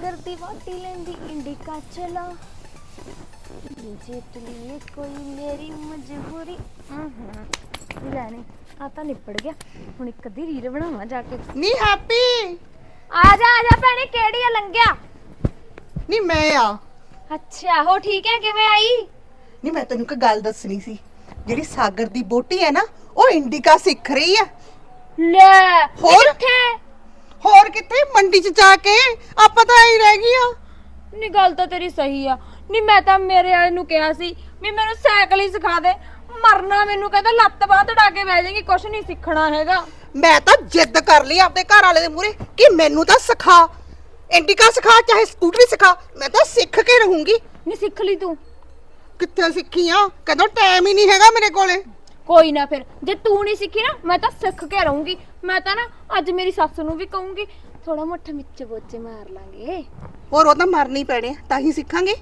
ਸਾਗਰ ਦੀ ਵਾਟੀ ਲੈਂਦੀ ਇੰਡੀਕਾ ਚਲਾ ਜਿੱਤ ਲਈ ਕੋਈ ਮੇਰੀ ਮਜਬੂਰੀ। ਹੂੰ ਲੈਣੀ ਆ ਤਾਂ ਨਿਪੜ ਗਿਆ। ਹੁਣ ਇੱਕ ਅੱਧੀ ਰੀਲ ਬਣਾਵਾਂ ਜਾ ਕੇ। ਨੀ ਹੈਪੀ! ਆ ਜਾ ਆ ਜਾ ਭੈਣੇ ਕਿਹੜੀ ਆ ਲੰਘਿਆ? ਨੀ ਮੈਂ ਆ। ਅੱਛਾ ਹੋ ਠੀਕ ਹੈ ਕਿਵੇਂ ਆਈ? ਨੀ ਮੈਂ ਤੈਨੂੰ ਇੱਕ ਗੱਲ ਦੱਸਣੀ ਸੀ। ਜਿਹੜੀ ਸਾਗਰ ਦੀ ਬੋਟੀ ਹੈ ਨਾ ਉਹ ਇੰਡੀਕਾ ਸਿੱਖ ਰਹੀ ਹੈ। ਲੈ ਹੋਰ? ਕਿੱਥੇ ਹੋਰ ਕਿੱਥੇ ਮੰਡੀ 'ਚ ਜਾ ਕੇ? ਆਪਾਂ ਤਾਂ ਐਂ ਰਹਿ ਗਈਆਂ। ਨੀ ਗੱਲ ਤਾਂ ਤੇਰੀ ਸਹੀ ਆ। ਨੀ ਮੈਂ ਤਾਂ ਮੇਰੇ ਵਾਲੇ ਨੂੰ ਕਿਹਾ ਸੀ ਵੀ ਮੈਨੂੰ ਸਾਈਕਲ ਹੀ ਸਿਖਾ ਦੇ। ਮਰਨਾ ਮੈਨੂੰ ਕਹਿੰਦਾ ਲੱਤ ਬਾਹ ਤੜਾ ਕੇ ਬਹਿ ਜਾਏਗੀ ਕੁਛ ਨਹੀਂ ਸਿੱਖਣਾ ਹੈਗਾ। ਮੈਂ ਤਾਂ ਜਿੱਦ ਕਰ ਲਈ ਆਪਣੇ ਘਰ ਵਾਲੇ ਦੇ ਮੂਹਰੇ ਕਿ ਮੈਨੂੰ ਤਾਂ ਸਿਖਾ। ਇੰਡੀਕਾ ਸਿਖਾ ਚਾਹੇ ਸਕੂਟਰੀ ਸਿਖਾ ਮੈਂ ਤਾਂ ਸਿੱਖ ਕੇ ਰਹੂੰਗੀ। ਨੀ ਸਿੱਖ ਲਈ ਤੂੰ। ਕਿੱਥੇ ਸਿੱਖੀ ਆ ਕਹਿੰਦਾ ਟਾਈਮ ਹੀ ਨਹੀਂ ਹੈਗਾ ਮੇਰੇ ਕੋਲੇ। ਕੋਈ ਨਾ ਫਿਰ ਜੇ ਤੂੰ ਨਹੀਂ ਸਿੱਖੀ ਨਾ ਮੈਂ ਤਾਂ ਸਿੱਖ ਕੇ ਰਹੂੰਗੀ। ਮੈਂ ਤਾਂ ਨਾ ਅੱਜ ਮੇਰੀ ਸੱਸ ਨੂੰ ਵੀ ਕਹੂੰਗੀ ਥੋੜਾ ਮੋਟਾ ਮਿੱਚ ਬੋਚੇ ਮਾਰ ਲਾਂਗੇ। ਹੋਰ ਉਹ ਤਾਂ ਮਰਨੀ ਪੈਣੇ ਆ, ਤਾਂ ਹੀ ਸਿੱਖਾਂਗੇ।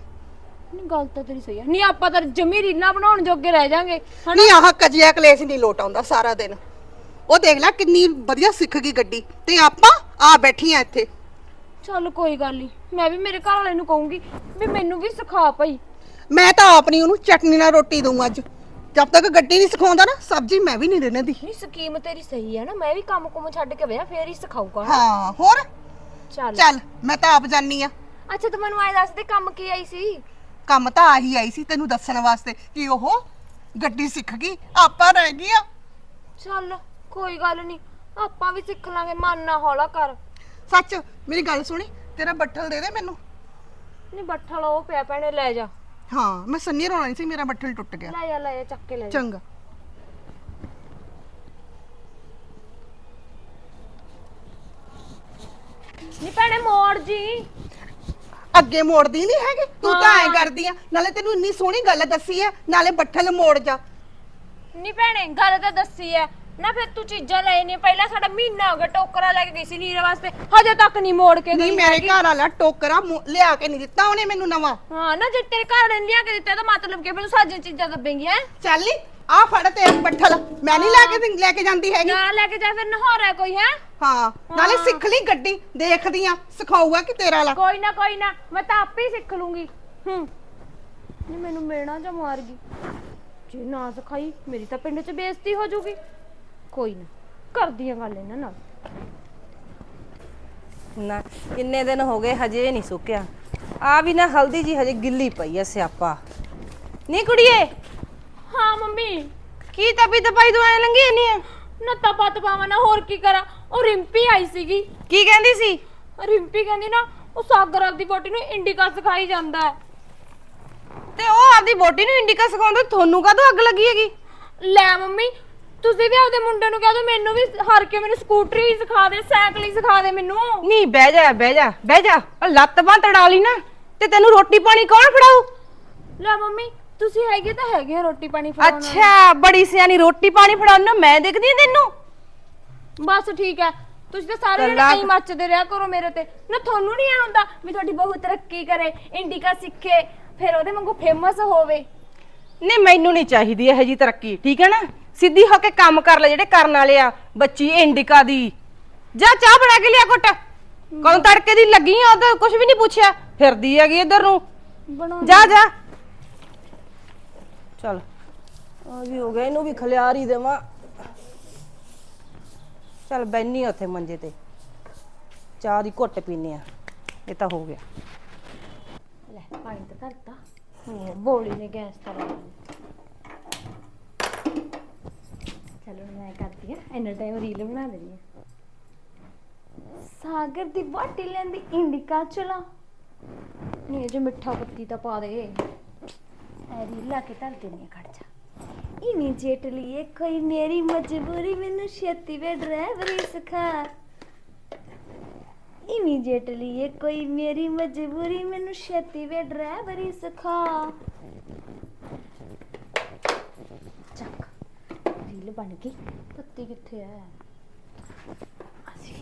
ਨਹੀਂ ਗੱਲ ਤਾਂ ਤੇਰੀ ਸਹੀ ਆ। ਨਹੀਂ ਆਪਾਂ ਤਾਂ ਜਮੀ ਰੀਲਾਂ ਬਣਾਉਣ ਜੋਗੇ ਰਹਿ ਜਾਾਂਗੇ ਹਨਾ? ਨਹੀਂ ਆਹ ਕਜਿਆ ਕਲੇਸ਼ ਨਹੀਂ ਲੋਟ ਆਉਂਦਾ ਸਾਰਾ ਦਿਨ। ਉਹ ਦੇਖ ਲੈ ਕਿੰਨੀ ਵਧੀਆ ਸਿੱਖ ਗਈ ਗੱਡੀ। ਤੇ ਆਪਾਂ ਆ ਬੈਠੀਆਂ ਇੱਥੇ। ਚੱਲ ਕੋਈ ਗੱਲ ਨਹੀਂ ਮੈਂ ਵੀ ਮੇਰੇ ਘਰ ਵਾਲੇ ਨੂੰ ਕਹੂੰਗੀ ਵੀ ਮੈਨੂੰ ਵੀ ਸਿਖਾ ਭਾਈ। ਮੈਂ ਤਾਂ ਆਪਣੀ ਉਹਨੂੰ ਚਟਨੀ ਨਾਲ ਰੋਟੀ ਦਊਂ ਅੱਜ। ਜਦ ਤੱਕ ਗੱਡੀ ਨਹੀਂ ਸਿਖਾਉਂਦਾ ਨਾ ਸਬਜ਼ੀ ਮੈਂ ਵੀ ਨਹੀਂ ਰਹਿਣ ਦੀ। ਨਹੀਂ ਸਕੀਮ ਤੇਰੀ ਸਹੀ ਹੈ ਨਾ ਮੈਂ ਵੀ ਕੰਮ ਕੁਮ ਛੱਡ ਕੇ ਵਿਆਹ ਫੇਰ ਹੀ ਸਿਖਾਊਗਾ। ਹਾਂ ਹੋਰ? ਚੱਲ। ਚੱਲ ਮੈਂ ਤਾਂ ਆਪ ਜਾਨੀ ਆ ਅੱਛਾ ਤੂੰ ਮੈਨੂੰ ਆਏ ਦੱਸ ਦੇ ਕੰਮ ਕੀ ਆਈ ਸੀ? ਕੰਮ ਤਾਂ ਆਹੀ ਆਈ ਸੀ ਤੈਨੂੰ ਦੱਸਣ ਵਾਸਤੇ ਕਿ ਉਹ ਗੱਡੀ ਸਿੱਖ ਗਈ ਆਪਾਂ ਰਹਿ ਗਈਆਂ। ਚੱਲ ਕੋਈ ਗੱਲ ਨਹੀਂ ਆਪਾਂ ਵੀ ਸਿੱਖ ਲਾਂਗੇ ਮਨ ਨਾ ਹੌਲਾ ਕਰ। ਸੱਚ ਮੇਰੀ ਗੱਲ ਸੁਣੀ ਤੇਰਾ ਬੱਠਲ ਦੇ ਦੇ ਮੈਨੂੰ। ਨਹੀਂ ਬੱਠਲ ਉਹ ਪਿਆ ਪੈਣੇ ਲੈ ਜਾ। ਹਾਂ ਮੈਂ ਸੰਨੀ ਰੋਣਾ ਸੀ ਮੇਰਾ ਬੱਠਲ ਟੁੱਟ ਗਿਆ। ਲੈ ਜਾ ਲੈ ਚੱਕ ਕੇ ਲੈ ਜਾ। ਚੰਗਾ। ਨਹੀਂ ਭੈਣੇ ਮੋੜ ਜੀ। ਅੱਗੇ ਮੋੜਦੀ ਨਹੀਂ ਹੈਗੀ ਤੂੰ ਤਾਂ ਐ। ਕਰਦੀ ਆ। ਨਾਲੇ ਤੈਨੂੰ ਇੰਨੀ ਸੋਹਣੀ ਗੱਲ ਦੱਸੀ ਆ ਨਾਲੇ ਬੱਠਲ ਮੋੜ ਜਾ। ਨਹੀਂ ਭੈਣੇ ਗੱਲ ਤਾਂ ਦੱਸੀ ਐ। ਨਾ ਫਿਰ ਤੂੰ ਚੀਜ਼ਾਂ ਲੈ ਨੇ ਪਹਿਲਾਂ ਸਾਡਾ ਮਹੀਨਾ ਹੋ ਗਿਆ ਟੋਕਰਾ ਲੈ ਕੇ ਗਈ ਸੀ ਨੀਰੇ ਵਾਸਤੇ। ਹਜੇ ਤੱਕ ਨਹੀਂ ਮੋੜ ਕੇ ਨਹੀਂ ਗਈ ਮੇਰੇ ਹੈਗੀ। ਘਰ ਵਾਲਾ ਟੋਕਰਾ ਮੁ- ਲਿਆ ਕੇ ਨਹੀਂ ਦਿੱਤਾ ਉਹਨੇ ਮੈਨੂੰ ਨਵਾਂ। ਹਾਂ ਨਾ ਜੇ ਤੇਰੇ ਘਰ ਨੇ ਲਿਆ ਕੇ ਦਿੱਤਾ ਤਾਂ ਮਤਲਬ ਕਿ ਮੈਨੂੰ ਸਾਜੀਆਂ ਚੀਜ਼ਾਂ ਦੱਬੇਂਗੀ ਹੈ? ਚੱਲ ਨੀ ਆ ਫੜ ਤੇ ਬੱਠਲ। ਮੈਂ ਨਹੀਂ ਲੈ ਕੇ ਦਿੰ- ਲੈ ਕੇ ਜਾਂਦੀ ਹੈਗੀ। ਨਾ ਲੈ ਕੇ ਜਾ ਫਿਰ ਨਹਾਰਾ ਕੋਈ ਹੈ? ਹਾਂ ਨਾਲੇ। ਸਿੱਖ ਲਈ ਗੱਡੀ ਦੇਖਦੀ ਆ ਸਿਖਾਊਗਾ ਕਿ ਤੇਰਾ ਲਾ ਕੋਈ ਨਾ ਕੋਈ ਨਾ ਮੈਂ ਤਾਂ ਆਪੇ ਹੀ ਸਿੱਖ ਲੂੰਗੀ। ਹੂੰ। ਨਹੀਂ ਮੈਨੂੰ ਮਿਲਣਾ ਜਾਂ ਮਾਰ ਗਈ। ਜੇ ਨਾ ਸਿਖਾਈ ਮੇਰੀ ਤਾਂ ਪਿੰਡ 'ਚ ਬੇਇੱਜ਼ਤੀ ਹੋ ਜਾਊਗੀ। ਕੋਈ ਨਾ। ਕਰਦੀ ਆ ਗੱਲ ਇਹਨਾਂ ਨਾਲ। ਨਾ ਕਿੰਨੇ ਦਿਨ ਹੋ ਗਏ ਹਜੇ ਨਹੀਂ ਸੁੱਕਿਆ। ਆ ਵੀ ਨਾ ਹਲਦੀ ਜੀ ਹਜੇ ਗਿੱਲੀ ਪਈ ਐ ਸਿਆਪਾ। ਨੀ ਕੁੜੀਏ? ਹਾਂ ਮੰਮੀ। ਕੀ ਤਪੀ ਤਪਾਈ ਤੂੰ ਐ ਲੰਗੀ ਨਹੀਂ ਨਾ ਤਪਤ ਪਾਵਾਂ ਨਾ ਹੋਰ ਕੀ ਕਰਾਂ? ਉਹ ਰਿੰਪੀ ਆਈ ਸੀਗੀ। ਕੀ ਕਹਿੰਦੀ ਸੀ? ਰਿੰਪੀ ਕਹਿੰਦੀ ਨਾ ਉਹ ਸਾਗਰ ਆਪਦੀ ਬੋਟੀ ਨੂੰ ਇੰਡੀਕਾ ਸਿਖਾਈ ਜਾਂਦਾ ਹੈ। ਤੇ ਉਹ ਆਪਦੀ ਬੋਟੀ ਨੂੰ ਇੰਡੀਕਾ ਸਿਖਾਉਂਦਾ ਤੁਹਾਨੂੰ ਕਾਹਦੋਂ ਅੱਗ ਲੱਗੀ ਹੈਗੀ? ਲੈ ਮੰਮੀ ਤੁਸੀਂ ਵੀ ਆਪਦੇ ਮੁੰਡੇ ਨੂੰ ਕਹਿ ਦਿਓ ਮੈਨੂੰ ਵੀ ਹਰ ਕੇ ਮੈਨੂੰ ਸਕੂਟਰੀ ਸਿਖਾ ਦੇ ਸਾਈਕਲ ਹੀ ਸਿਖਾ ਦੇ ਮੈਨੂੰ। ਨਹੀਂ ਬਹਿ ਜਾ ਬਹਿ ਜਾ ਬਹਿ ਜਾ। ਉਹ ਲੱਤ ਬਾਂਹ ਤੜਾ ਲਈ ਨਾ ਤੇ ਤੈਨੂੰ ਰੋਟੀ ਪਾਣੀ ਕੌਣ ਫੜਾਊ? ਲੈ ਮੰਮੀ ਤੁਸੀਂ ਹੈਗੇ ਤਾਂ ਹੈਗੇ ਰੋਟੀ ਪਾਣੀ ਫੜਾਉਣ ਵਾਲੇ। ਅੱਛਾ ਬੜੀ ਸਿਆਣੀ ਰੋਟੀ ਪਾਣੀ ਫੜਾਉਣ ਨੂੰ ਮੈਂ ਦੇਖਦੀ ਤੈਨੂੰ। ਬਸ ਠੀਕ ਹੈ ਤੁਸੀਂ ਤਾਂ ਸਾਰੇ ਜਣੇ ਐਂ ਮੱਚਦੇ ਰਿਹਾ ਕਰੋ ਮੇਰੇ ਤੇ। ਨਾ ਤੁਹਾਨੂੰ ਨਹੀਂ ਹੁੰਦਾ ਵੀ ਤੁਹਾਡੀ ਬਹੂ ਤਰੱਕੀ ਕਰੇ ਇੰਡੀਕਾ ਸਿੱਖੇ ਫਿਰ ਉਹਦੇ ਵਾਂਗੂ ਫੇਮਸ ਹੋਵੇ। ਨਹੀਂ ਮੈਨੂੰ ਨਹੀਂ ਚਾਹੀਦੀ ਇਹ ਜੀ ਤਰੱਕੀ ਠੀਕ ਹੈ ਨਾ? ਸਿੱਧੀ ਹੋ ਕੇ ਕੰਮ ਕਰ ਲੈ ਜਿਹੜੇ ਕਰਨ ਵਾਲੇ ਆ ਬੱਚੀ ਇੰਡੀਕਾ ਦੀ। ਜਾ ਚਾਹ ਬਣਾ ਕੇ ਲਿਆ ਕੁੱਟ ਕਦੋਂ ਤੜਕੇ ਦੀ ਲੱਗੀ ਆ ਉਹ ਤਾਂ ਕੁਝ ਵੀ ਨਹੀਂ ਪੁੱਛਿਆ। ਫਿਰਦੀ ਹੈਗੀ ਇੱਧਰ ਨੂੰ। ਜਾ ਜਾ। ਚਲ। ਆ ਵੀ ਹੋ ਗਿਆ ਇਹਨੂੰ ਵੀ ਖਲਿਆਰ ਹੀ ਦੇਵਾਂ। ਚਲ ਬੈਣੀ ਉੱਥੇ ਮੰਜੇ ਤੇ। ਚਾਹ ਦੀ ਘੁੱਟ ਪੀਨੇ ਆ। ਇਹ ਤਾਂ ਹੋ ਗਿਆ। ਲੈ ਪਾਣੀ ਤਾਂ ਧਰਤਾ। ਹੁਣ ਬੋਲੀ ਨੇ ਗੈਸ ਤਾਂ ਲਾ ਚਲੋ ਹੁਣ ਮੈਂ ਕਰਦੀ ਆ ਇੰਨਾ ਟਾਈਮ ਰੀਲ ਬਣਾ ਲੈਣੀ ਆ ਸਾਗਰ ਦੀ ਬਾਟੀ ਲੈਂਦੀ ਇੰਡੀਕਾ ਚਲਾ। ਨਹੀਂ ਜੇ ਮਿੱਠਾ ਪੱਤੀ ਤਾਂ ਪਾ ਦੇ। ਐ ਰੀਲ ਕੇ ਧਰ ਦੇਣੀ ਆ ਖੜ ਜਾ। ਇਮੀਡੀਏਟਲੀ ਇਹ ਕੋਈ ਮੇਰੀ ਮਜਬੂਰੀ, ਮੈਨੂੰ ਛੇਤੀ ਵੇ ਡਰਾਈਵਰੀ ਸਿਖਾ। ਇਮੀਡੀਏਟਲੀ ਇਹ ਕੋਈ ਮੇਰੀ ਮਜਬੂਰੀ, ਮੈਨੂੰ ਛੇਤੀ ਵੇ ਡਰਾਈਵਰੀ ਸਿਖਾ ਚੱਕ ਰੀਲ ਬਣ ਗਈ। ਪੱਤੀ ਕਿੱਥੇ ਹੈ ਅਸੀਂ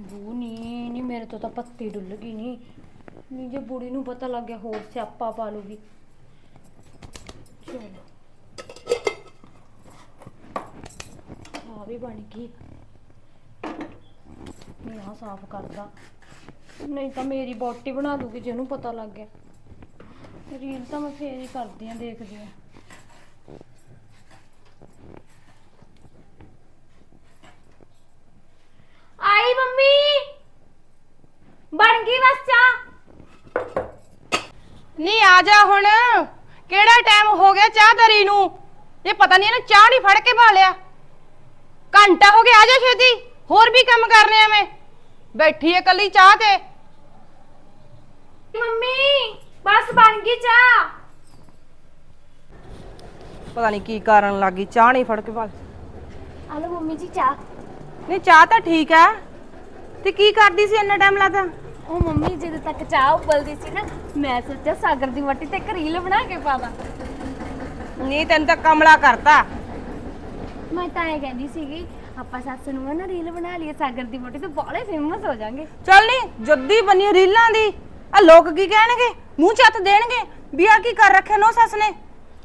ਬੂ, ਨੀ ਨੀ, ਮੇਰੇ ਤੋਂ ਤਾਂ ਪੱਤੀ ਡੁੱਲ ਗਈ ਨੀ। ਨੀ, ਜੇ ਬੁੜੀ ਨੂੰ ਪਤਾ ਲੱਗ ਗਿਆ, ਹੋਰ ਸਿਆਪਾ ਪਾ ਲੂਗੀ। ਚਲੋ। ਆ ਵੀ ਬਣ ਗਈ। ਮੈਂ ਆ ਸਾਫ਼ ਕਰਦਾ। ਨਹੀਂ ਤਾਂ ਮੇਰੀ ਬੋਟੀ ਬਣਾ ਦੂਗੀ, ਜਿਹਨੂੰ ਪਤਾ ਲੱਗ ਗਿਆ। ਰੀਲ ਤਾਂ ਮੈਂ ਫੇਰ ਹੀ ਕਰਦੀ ਆ, ਦੇਖਦੀ ਆ ਆਈ ਮੰਮੀ ਬਣ ਗਈ ਬਸ ਚਾਹ ਨਹੀਂ ਆ ਜਾ ਹੁਣ। ਕਿਹੜਾ ਟਾਈਮ ਹੋ ਗਿਆ ਚਾਹ ਧਰੀ ਨੂੰ? ਇਹ ਪਤਾ ਨਹੀਂ ਇਹਨੇ ਚਾਹ ਨਹੀਂ ਫੜ ਕੇ ਪਾ ਲਿਆ ਘੰਟਾ ਹੋ ਗਿਆ ਆ ਜਾ ਛੇਤੀ। ਹੋਰ ਵੀ ਕੰਮ ਕਰਨੇ ਆ ਮੈਂ। ਬੈਠੀ ਏ ਕੱਲੀ ਚਾਹ ਤੇ। ਮੰਮੀ ਬਸ ਬਣ ਗਈ ਚਾਹ। ਪਤਾ ਨਹੀਂ ਕੀ ਕਾਰਨ ਲੱਗੀ ਚਾਹ ਨਹੀਂ ਫੜ ਕੇ ਪਾ ਆ ਲਓ ਮੰਮੀ ਜੀ ਚਾਹ। ਨਹੀਂ ਚਾਹ ਤਾਂ ਠੀਕ ਹੈ ਤੇ ਕੀ ਕਰਦੀ ਸੀ ਇੰਨਾ ਟਾਈਮ ਲਾਤਾ? ਉਹ ਮੰਮੀ ਜਦੋਂ ਤੱਕ ਚਾਹ ਉਬਲਦੀ ਸੀ ਨਾ ਮੈਂ ਸੋਚਿਆ ਸਾਗਰ ਦੀ ਮੱਟੀ ਤੇ ਇੱਕ ਰੀਲ ਬਣਾ ਕੇ ਪਾਵਾਂ। ਨਹੀਂ ਤੈਨੂੰ ਤਾਂ ਕਮਲਾ ਕਰਤਾ। ਮੈਂ ਤਾਂ ਇਹ ਕਹਿੰਦੀ ਸੀਗੀ ਆਪਾਂ ਸੱਸ ਨੂੰ ਨਾ ਰੀਲ ਬਣਾ ਲਈਏ ਸਾਗਰ ਦੀ ਮੱਟੀ ਤੇ ਬਾਲੇ ਫੇਮਸ ਹੋ ਜਾਾਂਗੇ ਚੱਲ ਨਹੀਂ ਜੱਦੀ ਬਣੀ ਰੀਲਾਂ ਦੀ। ਆ ਲੋਕ ਕੀ ਕਹਿਣਗੇ? ਮੂੰਹ ਚ ਹੱਥ ਦੇਣਗੇ? ਵੀ ਆ ਕੀ ਕਰ ਰੱਖਿਆ ਨੋ ਸੱਸ ਨੇ?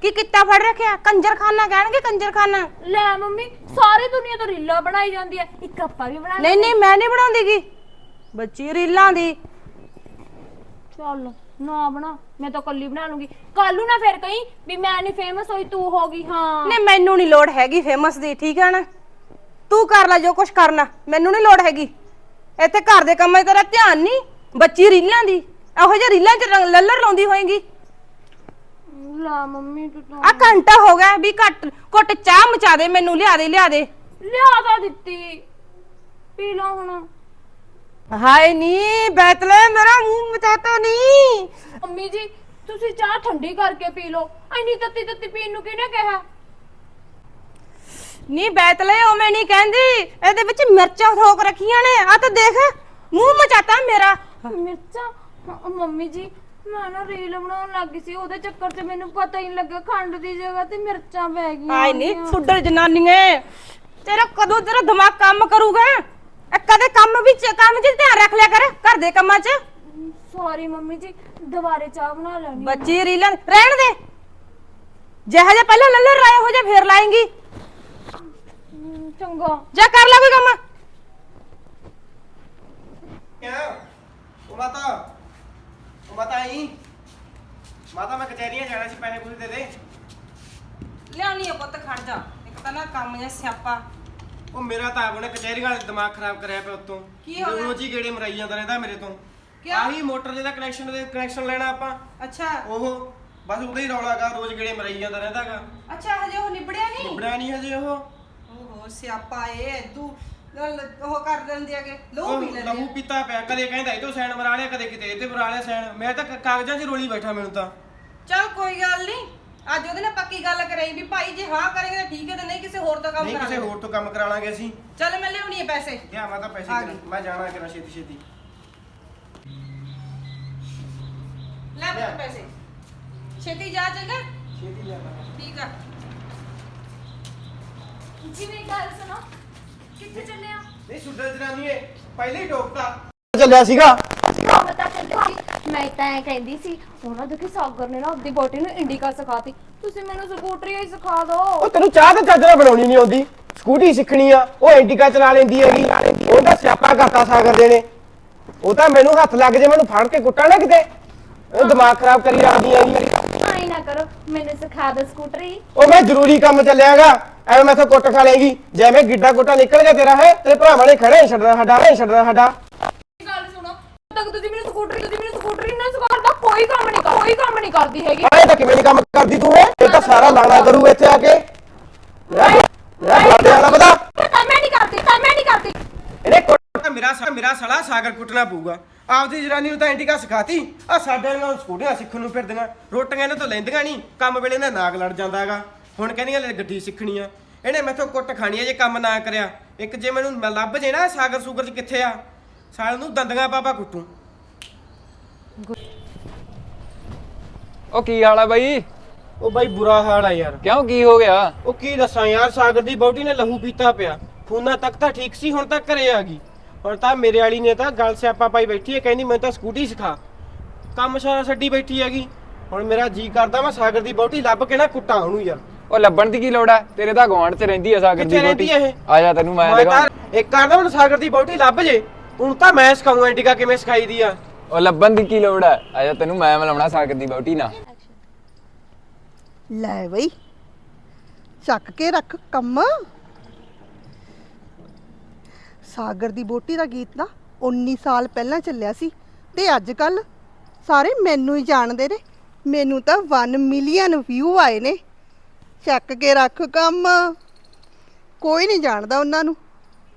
ਕੀ ਕਿੱਤਾ ਫੜ ਰੱਖਿਆ? ਕੰਜਰਖਾਨਾ ਕਹਿਣਗੇ ਕੰਜਰਖਾਨਾ? ਲੈ ਮੰਮੀ ਸਾਰੀ ਦੁਨੀਆ ਤੋਂ ਰੀਲਾਂ ਬਣਾਈ ਜਾਂਦੀ ਹੈ ਇੱਕ ਆਪਾਂ ਵੀ ਬਣਾ ਨਹੀਂ ਨਹੀਂ ਮੈਂ ਨਹੀਂ ਬਣਾਉਂਦੀਗੀ। ਬੱਚੀ ਰੀਲਾਂ ਦੀ। ਚੱਲ ਨਾ ਬਣਾ ਮੈਂ ਤਾਂ ਕੱਲੀ ਬਣਾ ਲੂੰਗੀ। ਕੱਲੂ ਨਾ ਫਿਰ ਕਹੀਂ ਵੀ ਮੈਂ ਨਹੀਂ ਫੇਮਸ ਹੋਈ ਤੂੰ ਹੋ ਗਈ ਹਾਂ। ਨਹੀਂ ਮੈਨੂੰ ਨਹੀਂ ਲੋੜ ਹੈਗੀ ਫੇਮਸ ਦੀ ਠੀਕ ਹੈ ਨਾ? ਤੂੰ ਕਰ ਲੈ ਜੋ ਕੁਝ ਕਰਨਾ ਮੈਨੂੰ ਨਹੀਂ ਲੋੜ ਹੈਗੀ। ਇੱਥੇ ਘਰ ਦੇ ਕੰਮਾਂ 'ਚ ਤੇਰਾ ਧਿਆਨ ਨਹੀਂ ਬੱਚੀ ਰੀਲਾਂ ਦੀ। ਇਹੋ ਜਿਹੇ ਰੀਲਾਂ 'ਚ ਰੰਗ- ਲੱਲਰ ਲਾਉਂਦੀ ਹੋਏਗੀ। ਲਾ ਮੰਮੀ ਤੂੰ ਤਾਂ ਆ ਘੰਟਾ ਹੋ ਗਿਆ ਵੀ ਘੱਟ ਘੁੱਟ ਚਾਹ ਮਚਾ ਦੇ ਮੈਨੂੰ ਲਿਆ ਦੇ ਲਿਆ ਦੇ। ਲਿਆ ਤਾਂ ਦਿੱਤੀ। ਪੀ ਲਓ ਹੁਣ। ਹਾਏ ਨੀ ਬੈਤਲੇ ਮੇਰਾ ਮੂੰਹ ਮਚਾਤਾ ਨਹੀਂ ਮੰਮੀ ਜੀ ਤੁਸੀਂ ਚਾਹ ਠੰਡੀ ਕਰਕੇ ਪੀ ਲਓ। ਐਨੀ ਤੱਤੀ ਤੱਤੀ ਪੀਣ ਨੂੰ ਕਿਹਨੇ ਕਿਹਾ? ਨੀ ਬੈਤਲੇ ਉਹ ਮੈਂ ਨਹੀਂ ਕਹਿੰਦੀ। ਇਹਦੇ ਵਿੱਚ ਮਿਰਚਾਂ ਠੋਕ ਰੱਖੀਆਂ ਨੇ। ਆ ਤਾਂ ਦੇਖ ਮੂੰਹ ਮਚਾਤਾ ਮੇਰਾ। ਮਿਰਚਾਂ? ਮੰਮੀ ਜੀ ਮੈਂ ਨਾ ਰੀਲ ਬਣਾਉਣ ਲੱਗੀ ਸੀ। ਉਹਦੇ ਚੱਕਰ 'ਚ ਮੈਨੂੰ ਪਤਾ ਹੀ ਨਹੀਂ ਲੱਗਾ ਖੰਡ ਦੀ ਜਗ੍ਹਾ ਤੇ ਮਿਰਚਾਂ ਪੈ ਗਈਆਂ ਆਏ ਨਹੀਂ ਫੁੱਡਰ ਜਨਾਨੀਏ। ਤੇਰਾ ਕਦੋਂ ਤੇਰਾ ਦਿਮਾਗ ਕੰਮ ਕਰੂਗਾ? ਇਹ ਕਦੇ ਕੰਮ ਵਿੱਚ ਕੰਮ 'ਚ ਧਿਆਨ ਰੱਖ ਲਿਆ ਕਰ ਘਰ ਦੇ ਕੰਮਾਂ 'ਚ। ਸੌਰੀ ਮੰਮੀ ਜੀ ਦੁਬਾਰੇ ਚਾਹ ਬਣਾ ਲੈਣੀ ਬੱਚੀ ਰੀਲਾਂ ਰਹਿਣ ਦੇ। ਜਿਹੋ ਜਿਹਾ ਪਹਿਲਾਂ ਲੱਲਰ ਰਾਏ ਹੋ ਜਾ ਫੇਰ ਲਾਏਂਗੀ। ਹਮ, ਚੰਗਾ। ਜਾ ਕਰ ਲੈ ਕੋਈ ਕੰਮ। ਕਿਆ? ਉਹ ਮਾਤਾ ਉਹ ਮਾਤਾ ਆਈ? ਮਾਤਾ ਮੈਂ ਕਚਹਿਰੀਆਂ ਜਾਣਾ ਸੀ ਪੈਸੇ ਪੂਸੇ ਦੇ ਦੇ। ਲਿਆਉਣੀ ਆ ਪੁੱਤ ਖੜ ਜਾ। ਇੱਕ ਤਾਂ ਨਾ ਕੰਮ ਜਿਹਾ ਸਿਆਪਾ। ਉਹ ਮੇਰਾ ਤਾਂ ਉਹਨੇ ਕਚਹਿਰੀਆਂ ਵਾਲੇ ਦਿਮਾਗ ਖਰਾਬ ਕਰਿਆ ਪਿਆ ਉਤੋਂ। ਕੀ ਹੋ ਗਿਆ? ਰੋਜ਼ ਹੀ ਗੇੜੇ ਮਰਾਈ ਜਾਂਦਾ ਰਹਿੰਦਾ ਮੇਰੇ ਤੋਂ। ਕਿਉਂ? ਆਹੀ ਮੋਟਰ ਦੇ ਦਾ ਕਨੈਕਸ਼ਨ ਦੇ ਕਨੈਕਸ਼ਨ ਲੈਣਾ ਆਪਾਂ। ਅੱਛਾ। ਉਹ ਬਸ ਉਹਦਾ ਹੀ ਰੌਲਾਗਾ ਰੋਜ਼ ਗੇੜੇ ਮਰਾਈ ਜਾਂਦਾ ਰਹਿੰਦਾਗਾ ਅੱਛਾ ਹਜੇ ਉਹ ਨਿਬੜਿਆ ਨਹੀਂ? ਨਿਬੜਿਆ ਨਹੀਂ ਹਜੇ ਉਹ। ਓਹੋ ਸਿਆਪਾ ਏ ਐਦੂ ਉਹ ਕਰ ਦਿੰਦੇ ਆਗੇ ਲੋ ਪੀ ਲੈਂਦੇ ਲਹੂ ਆ। ਪੀਤਾ ਪਿਆ ਕਦੇ ਕਹਿੰਦਾ ਇਹ ਤੋਂ ਸੈਣ ਮਰਾ ਲਿਆ ਕਦੇ ਕਿਤੇ ਇਹ ਤੇ ਮਰਾ ਲਿਆ ਸੈਣ ਮੈਂ ਤਾਂ ਕ- ਕਾਗਜ਼ਾਂ 'ਚ ਰੋਲੀ ਬੈਠਾ ਮੈਨੂੰ ਤਾਂ। ਚੱਲ ਕੋਈ ਗੱਲ ਨਹੀਂ ਅੱਜ ਉਹਦੇ ਨਾਲ ਪੱਕੀ ਗੱਲ ਕਰਾਈ ਵੀ ਭਾਈ ਜੇ ਹਾਂ ਕਰੇਗਾ ਤਾਂ ਠੀਕ ਹੈ ਤੇ ਨਹੀਂ ਕਿਸੇ ਹੋਰ ਤੋਂ ਕੰਮ ਨਹੀਂ ਕਿਸੇ ਕਰਾਂਗੇ। ਹੋਰ ਤੋਂ ਕੰਮ ਕਰਾ ਲਾਂਗੇ ਅਸੀਂ। ਚੱਲ ਮੈਂ ਲਿਆਉਣੀ ਹੈ ਪੈਸੇ। ਲਿਆ ਮੈਂ ਤਾਂ ਪੈਸੇ ਆ। ਮੈਂ ਜਾਣਾ ਕਿਰਾਂ ਛੇਤੀ ਛੇਤੀ। ਲੈ ਲਿਆ। ਪੁੱਤ ਪੈਸੇ। ਛੇਤੀ ਜਾ ਚੰਗਾ ਛੇਤੀ ਮੈਂ ਠੀਕ ਆ। ਜੀ ਮੇਰੀ ਗੱਲ ਸੁਣੋ। ਕਿੱਥੇ ਚੱਲੇ ਆ? ਨਹੀਂ ਸੁੱਡਲ ਜਨਾਨੀਏ ਪਹਿਲੇ ਹੀ ਟੋਕਤਾ ਚੱਲਿਆ ਸੀਗਾ। ਪਤਾ ਚੱਲਿਆ ਸੀ ਮੈਂ ਤਾਂ ਐ ਕਹਿੰਦੀ ਸੀ ਉਹਨਾਂ ਦੇ ਕਿ ਸਾਗਰ ਨੇ ਨਾ ਆਪਣੀ ਬੋਟੀ ਨੂੰ ਇੰਡੀਕਾ ਸਿਖਾਤੀ। ਤੁਸੀਂ ਮੈਨੂੰ ਸਕੂਟਰੀ ਹੀ ਸਿਖਾ ਦਿਓ ਉਹ ਤੈਨੂੰ ਚਾਹ ਤੇ ਨਾਲ ਬਣਾਉਣੀ ਨਹੀਂ ਆਉਂਦੀ। ਸਕੂਟੀ ਸਿੱਖਣੀ ਆ ਉਹ ਐਂਟੀਕਾ ਚਲਾ ਲੈਂਦੀ ਹੈਗੀ। ਉਹਦਾ ਸਿਆਪਾ ਕਰਤਾ ਸਾਗਰ ਦੇ ਨੇ। ਉਹ ਤਾਂ ਮੈਨੂੰ ਹੱਥ ਲੱਗ ਜੇ ਮੈਨੂੰ ਫੜ ਕੇ ਕੁੱਟਾਂ ਨਾ ਕਿਤੇ। ਉਹ ਦਿਮਾਗ ਖਰਾਬ ਕਰੀ ਰੱਖਦੀ ਹੈਗੀ। ਆਈ ਨਾ ਕਰੋ ਮੈਨੂੰ ਸਿਖਾ ਦਿਓ ਸਕੂਟਰੀ। ਉਹ ਮੈਂ ਜ਼ਰੂਰੀ ਕੰਮ ਚੱਲਿਆਗਾ। ਐਵੇਂ ਮੈਥੋਂ ਕੁੱਟ ਖਾ ਲੇਗੀ ਜਿਵੇਂ ਗਿੱਡਾ ਗੁੱਟਾ ਨਿਕਲ ਗਿਆ ਤੇਰਾ ਹੈ ਤੇਰੇ ਭਰਾਵਾਂ ਨੇ ਖੜੇ ਛੱਡਣਾ ਸਾਡਾ ਹੈ ਛੱਡਣਾ ਸਾਡਾ ਗੱਲ ਸੁਣੋ ਤੱਕ ਤੁਸੀਂ ਮੈਨੂੰ ਸਕੂਟਰੀ ਤੁਸੀਂ ਮੈਨੂੰ ਸਕੂਟਰੀ ਨਾ ਸਿਖਾਉਂਦਾ ਕੋਈ ਕੰਮ ਨਹੀਂ ਕਰ ਕੋਈ ਕੰਮ ਨਹੀਂ ਕਰਦੀ ਹੈਗੀ। ਆਏ ਤਾਂ ਕਿਵੇਂ ਨੀ ਕੰਮ ਕਰਦੀ ਤੂੰ ਇਹ? ਇਹ ਤਾਂ ਸਾਰਾ ਲਾਣਾ ਕਰੂ ਇੱਥੇ ਆ ਕੇ। ਲੈ ਲੈ ਬਾਬੇ ਵਾਲਾ ਪਤਾ ਤਾਂ ਮੈਂ ਨਹੀਂ ਕਰਦੀ ਤਾਂ ਮੈਂ ਨਹੀਂ ਕਰਦੀ। ਇਹਨੇ ਕੁੱਟ ਤਾਂ ਮੇਰਾ ਸਾ- ਮੇਰਾ ਸਲਾ ਸਾਗਰ ਕੁੱਟਣਾ ਪਊਗਾ। ਆਪਦੀ ਜਨਾਨੀ ਨੂੰ ਤਾਂ ਐਂਟੀਕਾ ਸਿਖਾਤੀ ਆ ਸਾਡੇ ਹੁਣ ਸਕੂਟੀਆਂ ਸਿੱਖਣ ਨੂੰ ਫਿਰਦੀਆਂ। ਰੋਟੀਆਂ ਇਹਨਾਂ ਤੋਂ ਲੈਂਦੀਆਂ ਨਹੀਂ। ਕੰਮ ਵੇਲੇ ਇਹਨਾਂ ਨਾਗ ਲੜ ਜਾਂਦਾ ਹੈਗਾ ਹੁਣ ਕਹਿੰਦੀਆਂ ਲੈ ਗੱਡੀ ਸਿੱਖਣੀ ਆ ਇਹਨੇ ਮੈਥੋਂ ਕੁੱਟ ਖਾਣੀ ਆ ਜੇ ਕੰਮ ਨਾ ਕਰਿਆ। ਇੱਕ ਜੇ ਮੈਨੂੰ ਲੱਭ ਜੇ ਨਾ ਸਾਗਰ ਸੂਗਰ ਚ ਕਿੱਥੇ ਆ? ਸਾਲ ਨੂੰ ਦੰਦੀਆਂ ਪਾਪਾ ਕੁੱਟੂ। ਉਹ ਕੀ ਹਾਲ ਆ ਬਾਈ? ਉਹ ਬਾਈ ਬੁਰਾ ਹਾਲ ਆ ਯਾਰ। ਕਿਉਂ ਕੀ ਹੋ ਗਿਆ? ਉਹ ਕੀ ਦੱਸਾਂ ਯਾਰ ਸਾਗਰ ਦੀ ਬੌਟੀ ਨੇ ਲਹੂ ਪੀਤਾ ਪਿਆ। ਫੋਨਾਂ ਤੱਕ ਤਾਂ ਠੀਕ ਸੀ ਹੁਣ ਤਾਂ ਘਰੇ ਆ ਗਈ। ਹੁਣ ਤਾਂ ਮੇਰੇ ਵਾਲੀ ਨੇ ਤਾਂ ਗੱਲ ਸਿਆਪਾ ਪਾਈ ਬੈਠੀ ਹੈ ਕਹਿੰਦੀ ਮੈਨੂੰ ਤਾਂ ਸਕੂਟੀ ਸਿਖਾ। ਕੰਮ ਸਾਰਾ ਛੱਡੀ ਬੈਠੀ ਹੈਗੀ। ਹੁਣ ਮੇਰਾ ਜੀ ਕਰਦਾ ਮੈਂ ਸਾਗਰ ਦੀ ਬੌਟੀ ਲੱਭ ਕੇ ਨਾ ਕੁੱਟਾਂ ਉਹਨੂੰ ਯਾਰ। ਉਹ ਲੱਭਣ ਦੀ ਕੀ ਲੋੜ ਆ? ਤੇਰੇ ਤਾਂ ਗਵਾਂਢ 'ਚ ਰਹਿੰਦੀ ਆ ਸਾਗਰ ਦੀ ਕਿੱਥੇ ਰਹਿੰਦੀ ਬੋਟੀ ਆ ਇਹ? ਆ ਜਾ ਤੈਨੂੰ ਮੈਂ ਮੈਂ ਦਿਖਾਉਂ। ਤਾਂ ਇੱਕ ਕਰਦਾ ਮੈਨੂੰ ਸਾਗਰ ਦੀ ਬੌਟੀ ਲੱਭ ਜੇ। ਹੁਣ ਤਾਂ ਮੈਂ ਸਿਖਾਉਂਗਾ ਇੰਡੀਕਾ ਕਿਵੇਂ ਸਿਖਾਈ ਦੀ ਆ? ਉਹ ਲੱਭਣ ਦੀ ਕੀ ਲੋੜ ਹੈ ਆਜਾ ਤੈਨੂੰ ਮੈਂ ਮਿਲਾਉਣਾ ਸਾਗਰ ਦੀ ਬੌਟੀ ਨਾ ਲੈ ਬਈ। ਚੱਕ ਕੇ ਰੱਖ ਕੰਮ। ਸਾਗਰ ਦੀ ਬੋਟੀ ਦਾ ਗੀਤ ਨਾ 19 ਸਾਲ ਪਹਿਲਾਂ ਚੱਲਿਆ ਸੀ ਤੇ ਅੱਜ ਕੱਲ ਸਾਰੇ ਮੈਨੂੰ ਹੀ ਜਾਣਦੇ ਨੇ। ਮੈਨੂੰ ਤਾਂ 1 ਮਿਲੀਅਨ ਵਿਊ ਆਏ ਨੇ। ਚੱਕ ਕੇ ਰੱਖ ਕੰਮ। ਕੋਈ ਨਹੀਂ ਜਾਣਦਾ ਉਹਨਾਂ ਨੂੰ।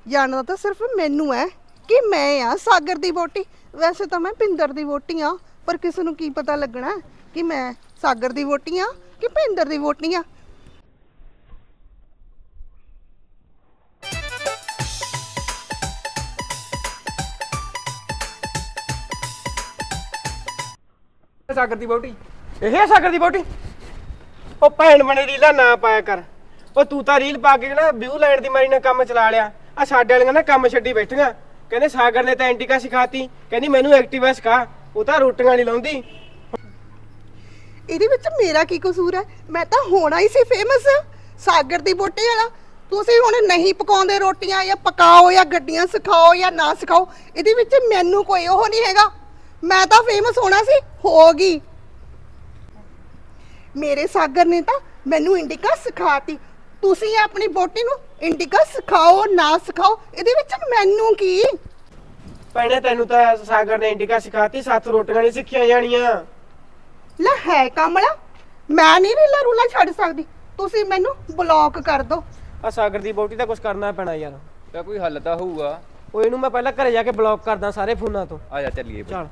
ਜਾਣਦਾ ਤਾਂ ਸਿਰਫ ਮੈਨੂੰ ਹੈ ਕਿ ਮੈਂ ਆ ਸਾਗਰ ਦੀ ਵੋਟੀ ਵੈਸੇ ਤਾਂ ਮੈਂ ਪਿੰਦਰ ਦੀ ਵੋਟੀ ਆ, ਪਰ ਕਿਸੇ ਨੂੰ ਕੀ ਪਤਾ ਲੱਗਣਾ ਕਿ ਮੈਂ ਸਾਗਰ ਦੀ ਵੋਟੀ ਆ ਕਿ ਪਿੰਦਰ ਦੀ ਵੋਟੀ ਆ? ਸਾਗਰ ਦੀ ਬੌਟੀ ਇਹ ਆ ਸਾਗਰ ਦੀ ਬੋਟੀ ਉਹ ਭੈਣ ਬਣੇ ਰੀਲਾ ਨਾ ਪਾਇਆ ਕਰ। ਉਹ ਤੂੰ ਤਾਂ ਰੀਲ ਪਾ ਕੇ ਨਾ ਵਿਊ ਲੈਣ ਦੀ ਮਾਰੀ ਨਾਲ ਕੰਮ ਚਲਾ ਲਿਆ। ਆ ਸਾਡੇ ਵਾਲੀਆਂ ਨਾ ਕੰਮ ਛੱਡੀ ਬੈਠੀਆਂ। ਕਹਿੰਦੇ ਸਾਗਰ ਨੇ ਤਾਂ ਐਂਟੀਕਾ ਸਿਖਾਤੀ। ਕਹਿੰਦੀ ਮੈਨੂੰ ਐਕਟਿਵਾ ਸਿਖਾ। ਉਹ ਤਾਂ ਰੋਟੀਆਂ ਨਹੀਂ ਲਾਉਂਦੀ। ਇਹਦੇ ਵਿੱਚ ਮੇਰਾ ਕੀ ਕਸੂਰ ਹੈ? ਮੈਂ ਤਾਂ ਹੋਣਾ ਹੀ ਸੀ ਫੇਮਸ ਸਾਗਰ ਦੀ ਬੋਟੀ ਵਾਲਾ। ਤੁਸੀਂ ਹੁਣ ਨਹੀਂ ਪਕਾਉਂਦੇ ਰੋਟੀਆਂ ਜਾਂ ਪਕਾਓ ਜਾਂ ਗੱਡੀਆਂ ਸਿਖਾਓ ਜਾਂ ਨਾ ਸਿਖਾਓ, ਇਹਦੇ ਵਿੱਚ ਮੈਨੂੰ ਕੋਈ ਉਹ ਨਹੀਂ ਹੈਗਾ। ਮੈਂ ਤਾਂ ਫੇਮਸ ਹੋਣਾ ਸੀ, ਹੋ ਗਈ। ਮੇਰੇ ਸਾਗਰ ਨੇ ਤਾਂ ਮੈਨੂੰ ਇੰਡੀਕਾ ਸਿਖਾਤੀ। ਤੁਸੀਂ ਆਪਣੀ ਬੋਟੀ ਨੂੰ ਇੰਡੀਕਾ ਸਿਖਾਓ, ਨਾ ਸਿਖਾਓ, ਇਹਦੇ ਵਿੱਚ ਮੈਨੂੰ ਕੀ? ਭੈਣੇ, ਤੈਨੂੰ ਤਾਂ ਸਾਗਰ ਨੇ ਐਂਟੀਕਾ ਸਿਖਾਤੀ, ਸੱਤ ਰੋਟੀਆਂ ਨਹੀਂ ਸਿੱਖੀਆਂ ਜਾਣੀਆਂ। ਲੈ ਹੈ ਕਮਲਾ ਮੈਂ ਨਹੀਂ ਰੀਲਾ ਰੂਲਾ ਛੱਡ ਸਕਦੀ। ਤੁਸੀਂ ਮੈਨੂੰ ਬਲੌਕ ਕਰ ਦਿਓ। ਆ ਸਾਗਰ ਦੀ ਬੋਟੀ ਦਾ ਕੁਝ ਕਰਨਾ ਪੈਣਾ ਯਾਰ। ਤਾਂ ਕੋਈ ਹੱਲ ਤਾਂ ਹੋਊਗਾ। ਉਹ ਇਹਨੂੰ ਮੈਂ ਪਹਿਲਾਂ ਘਰੇ ਜਾ ਕੇ ਬਲੌਕ ਕਰਦਾ ਸਾਰੇ ਫੋਨਾਂ ਤੋਂ। ਆਜਾ ਚੱਲੀਏ ਬਈ। ਚੱਲ।